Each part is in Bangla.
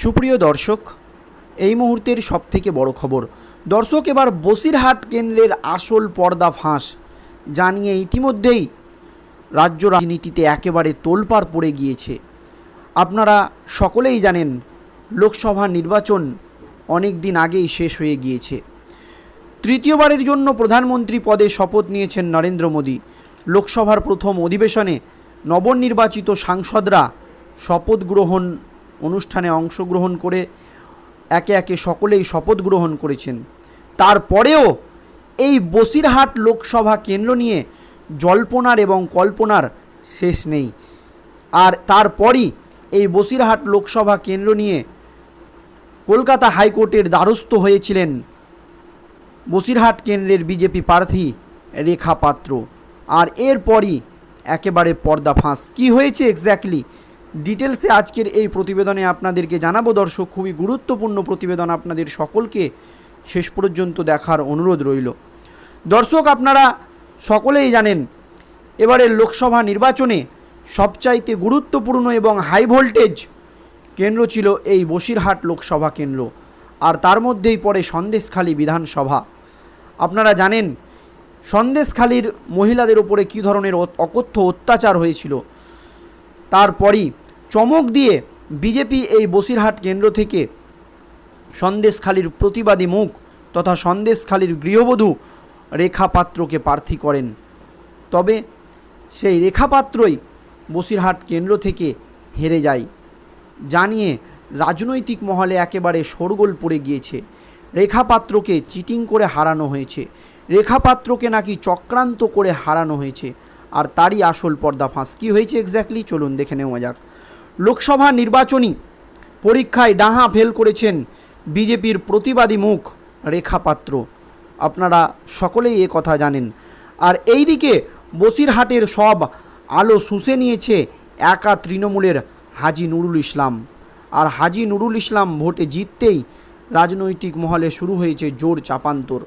সুপ্রিয় দর্শক, এই মুহূর্তের সবথেকে বড় খবর। দর্শক, এবার বসিরহাট কেন্দ্রের আসল পর্দা ফাঁস জানিয়ে ইতিমধ্যেই রাজ্য রাজনীতিতে একেবারে তোলপাড় পড়ে গিয়েছে। আপনারা সকলেই জানেন, লোকসভা নির্বাচন অনেক দিন আগেই শেষ হয়ে গিয়েছে। তৃতীয়বারের জন্য প্রধানমন্ত্রী পদে শপথ নিয়েছেন নরেন্দ্র মোদী। লোকসভার প্রথম অধিবেশনে নবনির্বাচিত সাংসদরা শপথ গ্রহণ অনুষ্ঠানে অংশগ্রহণ করে একে একে সকলেই শপথ গ্রহণ করেছেন। তারপরেও এই বসিরহাট লোকসভা কেন্দ্র নিয়ে জল্পনার এবং কল্পনার শেষ নেই। আর তারপরই এই বসিরহাট লোকসভা কেন্দ্র নিয়ে কলকাতা হাইকোর্টের দ্বারস্থ হয়েছিলেন বসিরহাট কেন্দ্রের বিজেপি প্রার্থী রেখা পাত্র। আর এরপরই একেবারে পর্দা ফাঁস। কী হয়েছে এক্স্যাক্টলি ডিটেলসে আজকের এই প্রতিবেদনে আপনাদেরকে জানাব, দর্শক, খুবই গুরুত্বপূর্ণ প্রতিবেদন আপনাদের সকলকে শেষ পর্যন্ত দেখার অনুরোধ রইল। দর্শক, আপনারা সকলেই জানেন, এবারের লোকসভা নির্বাচনে সবচাইতে গুরুত্বপূর্ণ এবং হাই ভোল্টেজ কেন্দ্র ছিল এই বসিরহাট লোকসভা কেন্দ্র, আর তার মধ্যেই পড়ে সন্দেশখালী বিধানসভা। আপনারা জানেন, সন্দেশখালীর মহিলাদের উপরে কী ধরনের অকথ্য অত্যাচার হয়েছিল, তারপরই চমক দিয়ে বিজেপি এই বসিরহাট কেন্দ্র থেকে সন্দেশখালীর প্রতিবাদী মুখ তথা সন্দেশখালীর গৃহবধূ রেখা পাত্রকে প্রার্থী করেন। তবে সেই রেখা পাত্রই বসিরহাট কেন্দ্র থেকে হেরে যায়। জানিয়ে রাজনৈতিক মহলে একেবারে শোরগোল পড়ে গিয়েছে। রেখা পাত্রকে চিটিং করে হারানো হয়েছে। রেখা পাত্রকে নাকি চক্রান্ত করে হারানো হয়েছে। আর তারই আসল পর্দাফাঁস। কী হয়েছে এক্স্যাক্টলি চলুন দেখে নেওয়া যাক। লোকসভা নির্বাচনী পরীক্ষায় ডাহা ফেল করেছেন বিজেপির প্রতিবাদী মুখ রেখা পাত্র। আপনারা সকলেই এ কথা জানেন। আর এইদিকে বসিরহাটের সব আলো শুষে নিয়েছে একা তৃণমূলের হাজি নুরুল ইসলাম। আর হাজি নুরুল ইসলাম ভোটে জিততেই রাজনৈতিক মহলে শুরু হয়েছে জোর চাপান্তর।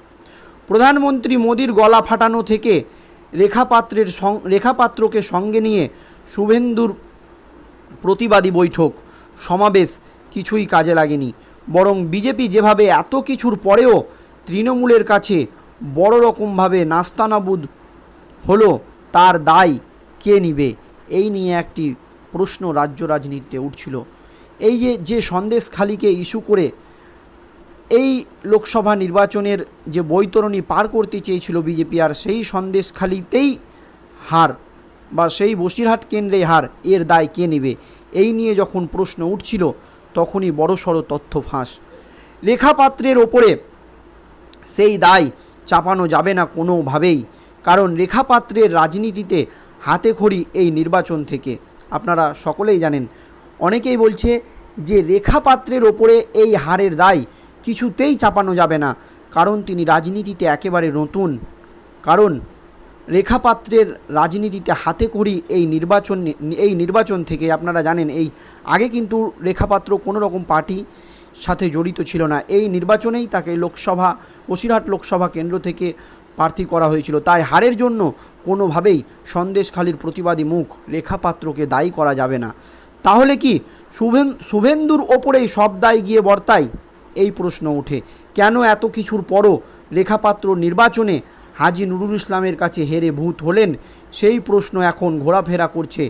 প্রধানমন্ত্রী মোদির গলা ফাটানো থেকে রেখাপাত্রের রেখাপাত্রকে সঙ্গে নিয়ে শুভেন্দুর প্রতিবাদী বৈঠক। সমাবেশ কিছুই কাজে লাগেনি। বরং বিজেপি যেভাবে এত কিছুর পরেও তৃণমূলের কাছে বড় রকমভাবে নাস্তানাবুদ হলো, তার দায় কে নিবে? এই নিয়ে একটি প্রশ্ন রাজ্য রাজনীতিতে উঠছিল। এই যে যে সন্দেশখালিকে ইস্যু করে এই লোকসভা নির্বাচনের যে বৈতরণী পার করতে চেয়েছিল বিজেপি, আর সেই সন্দেশখালিতেই হার বা সেই বসিরহাট কেন্দ্রে হার এর দায় কে নেবে? এই নিয়ে যখন প্রশ্ন উঠছিল, তখনই বড়সড় তথ্য ফাঁস। লেখাপাত্রের ওপরে সেই দায় চাপানো যাবে না কোনোভাবেই, কারণ রেখাপাত্রের রাজনীতিতে হাতে খড়ি এই নির্বাচন থেকে। আপনারা সকলেই জানেন, অনেকেই বলছে যে রেখাপাত্রের ওপরে এই হারের দায় কিছুতেই চাপানো যাবে না, কারণ তিনি রাজনীতিতে একেবারে নতুন। কারণ রেখাপাত্রের রাজনীতিতে হাতে করি এই নির্বাচন এই নির্বাচন থেকে আপনারা জানেন এই আগে কিন্তু রেখাপাত্র কোনো রকম পার্টি সাথে জড়িত ছিল না। এই নির্বাচনেই তাকে লোকসভা, বসিরহাট লোকসভা কেন্দ্র থেকে প্রার্থী করা হয়েছিল। তাই হারের জন্য কোনোভাবেই সন্দেশখালির প্রতিবাদী মুখ রেখাপাত্রকে দায়ী করা যাবে না। তাহলে কি শুভেন, শুভেন্দুর ওপরেই সব দায় গিয়ে বর্তায়? এই প্রশ্ন ওঠে। কেন এত কিছুর পরও রেখাপাত্র নির্বাচনে হাজি নুরুল ইসলামের কাছে হেরে ভূত হলেন, সেই প্রশ্ন এখন ঘোরাফেরা করছে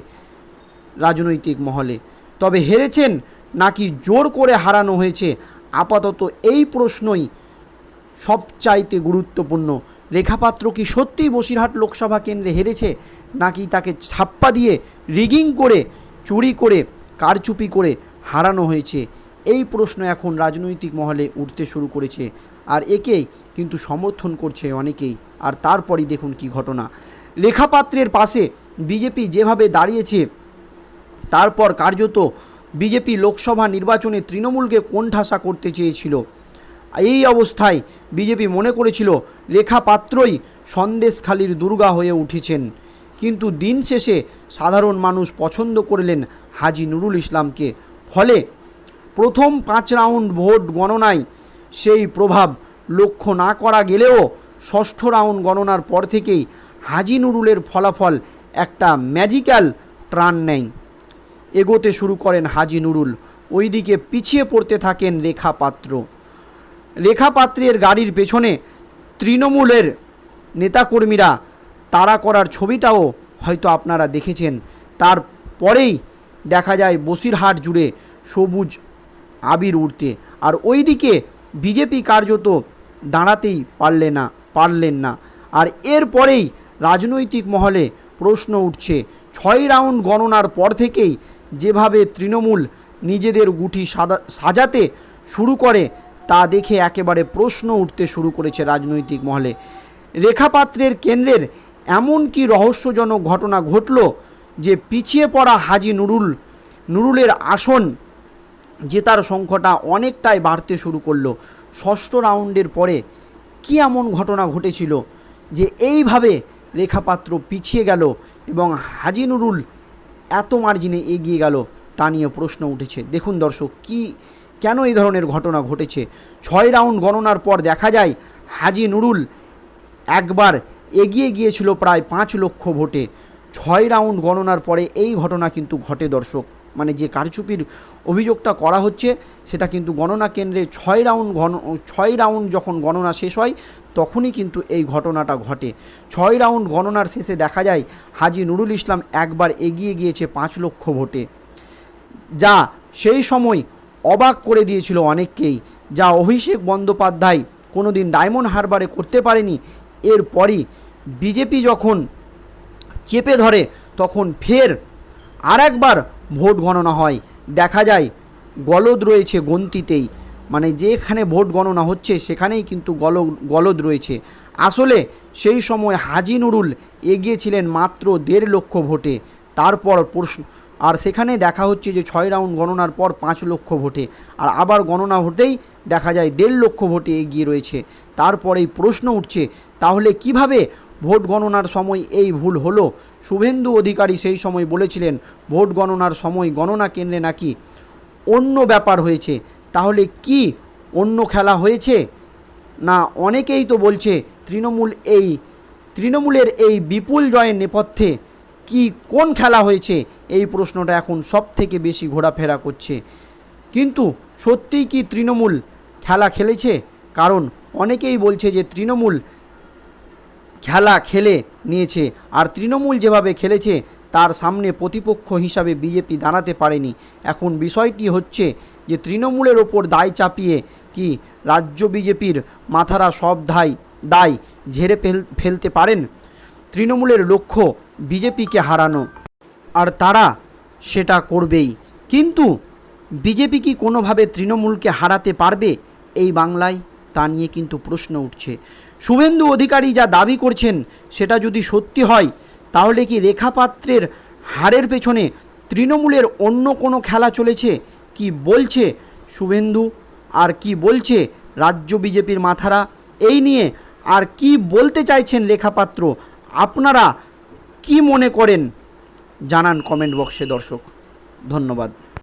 রাজনৈতিক মহলে। তবে হেরেছেন নাকি জোর করে হারানো হয়েছে? আপাতত এই প্রশ্নই সবচাইতে গুরুত্বপূর্ণ। রেখাপাত্র কি সত্যিই বসিরহাট লোকসভা কেন্দ্রে হেরেছে, নাকি তাকে ছাপ্পা দিয়ে রিগিং করে, চুরি করে, কারচুপি করে হারানো হয়েছে? এই প্রশ্ন এখন রাজনৈতিক মহলে উঠতে শুরু করেছে। আর একেই কিন্তু সমর্থন করছে অনেকেই। আর তারপরই দেখুন কি ঘটনা। লেখাপাত্রের পাশে বিজেপি যেভাবে দাঁড়িয়েছে, তারপর কার্যত বিজেপি লোকসভা নির্বাচনে তৃণমূলকে কোণঠাসা করতে চেয়েছিল। এই অবস্থায় বিজেপি মনে করেছিল রেখা পাত্রই সন্দেশখালির দুর্গা হয়ে উঠেছেন। কিন্তু দিন শেষে সাধারণ মানুষ পছন্দ করলেন হাজি নুরুল ইসলামকে। ফলে প্রথম পাঁচ রাউন্ড ভোট গণনায় সেই প্রভাব লক্ষ্য না করা গেলেও ষষ্ঠ রাউন্ড গণনার পর থেকেই হাজি নুরুলের ফলাফল একটা ম্যাজিক্যাল ট্রান নেয় এগোতে শুরু করেন হাজি নুরুল ওইদিকে পিছিয়ে পড়তে থাকেন রেখা পাত্র। রেখা পাত্রের গাড়ির পেছনে তৃণমূলের নেতাকর্মীরা তাড়া করার ছবিটাও হয়তো আপনারা দেখেছেন। তারপরেই দেখা যায় বসিরহাট জুড়ে সবুজ আবির উঠতে আর ওইদিকে বিজেপি কার্যত দাঁড়াতেই পারলে না, পারলেন না। আর এরপরেই রাজনৈতিক মহলে প্রশ্ন উঠছে, ছয় রাউন্ড গণনার পর থেকেই যেভাবে তৃণমূল নিজেদের গুটি সাজাতে শুরু করে, তা দেখে একেবারে প্রশ্ন উঠতে শুরু করেছে রাজনৈতিক মহলে। রেখাপাত্রের কেন্দ্রের এমন কি রহস্যজনক ঘটনা ঘটল যে পিছিয়ে পড়া হাজি নুরুল, নুরুলের আসন জেতার সংখ্যাটা অনেকটাই বাড়তে শুরু করল। ষষ্ঠ রাউন্ডের পরে কি এমন ঘটনা ঘটেছিল যে এইভাবে রেখাপাত্র পিছিয়ে গেল এবং হাজি নুরুল এত মার্জিনে এগিয়ে গেল তা নিয়ে প্রশ্ন উঠেছে। দেখুন দর্শক, কি, কেন এই ধরনের ঘটনা ঘটেছে? ছয় রাউন্ড গণনার পর দেখা যায় হাজি নুরুল একবার এগিয়ে গিয়েছিল প্রায় পাঁচ লক্ষ ভোটে। ছয় রাউন্ড গণনার পরে এই ঘটনা কিন্তু ঘটে দর্শক। মানে যে কারচুপির অভিযোগটা করা হচ্ছে, সেটা কিন্তু গণনা কেন্দ্রে ছয় রাউন্ড গণ ছয় রাউন্ড যখন গণনা শেষ হয়, তখনই কিন্তু এই ঘটনাটা ঘটে। ছয় রাউন্ড গণনার শেষে দেখা যায়, হাজি নুরুল ইসলাম একবার এগিয়ে গিয়েছে পাঁচ লক্ষ ভোটে। যা সেই সময় অবাক করে দিয়েছিল অনেককেই। যা অভিষেক বন্দ্যোপাধ্যায় কোনো দিন ডায়মন্ড হারবারে করতে পারেনি, এরপরই বিজেপি যখন চেপে ধরে, তখন ফের আর একবার ভোট গণনা হয়। দেখা যায়, গলদ রয়েছে গন্তিতেই। মানে যেখানে ভোট গণনা হচ্ছে, সেখানেই কিন্তু গল গলদ রয়েছে। আসলে সেই সময় হাজি নুরুল এগিয়েছিলেন মাত্র দেড় লক্ষ ভোটে। তারপর প্রশ্ন, আর সেখানে দেখা হচ্ছে যে ছয় রাউন্ড গণনার পর পাঁচ লক্ষ ভোটে। আর আবার গণনা হতেই দেখা যায় দেড় লক্ষ ভোটে এগিয়ে রয়েছে। তারপরেই প্রশ্ন উঠছে, তাহলে কীভাবে ভোট গণনার সময় এই ভুল হলো। শুভেন্দু অধিকারী সেই সময় বলেছিলেন, ভোট গণনার সময় গণনা কেন্দ্রে নাকি অন্য ব্যাপার হয়েছে। তাহলে কি অন্য খেলা হয়েছে? না, অনেকেই তো বলছে, তৃণমূল এই, তৃণমূলের এই বিপুল জয়ের নেপথ্যে কি, কোন খেলা হয়েছে? এই প্রশ্নটা এখন সব থেকে বেশি ঘোরাফেরা করছে। কিন্তু সত্যিই কি তৃণমূল খেলা খেলেছে? কারণ অনেকেই বলছে যে, তৃণমূল খেলা খেলে নিয়েছে। আর তৃণমূল যেভাবে খেলেছে, তার সামনে প্রতিপক্ষ হিসাবে বিজেপি দাঁড়াতে পারেনি। এখন বিষয়টি হচ্ছে যে, তৃণমূলের ওপর দায় চাপিয়ে কি রাজ্য বিজেপির মাথারা সব দায় দায় ঝেড়ে ফেল, ফেলতে পারেন? তৃণমূলের লক্ষ্য বিজেপিকে হারানো। আর তারা সেটা করবেই। কিন্তু বিজেপি কি কোনোভাবে তৃণমূলকে হারাতে পারবে এই বাংলায়? তা নিয়ে কিন্তু প্রশ্ন উঠছে। শুভেন্দু অধিকারী যা দাবি করছেন সেটা যদি সত্যি হয়, তাহলে কি রেখাপাত্রের হারের পেছনে তৃণমূলের অন্য কোনো খেলা চলেছে? কি বলছে শুভেন্দু? আর কি বলছে রাজ্য বিজেপির মাথারা? এই নিয়ে আর কি বলতে চাইছেন লেখাপাত্র আপনারা কি মনে করেন? জানান কমেন্ট বক্সে দর্শক। ধন্যবাদ।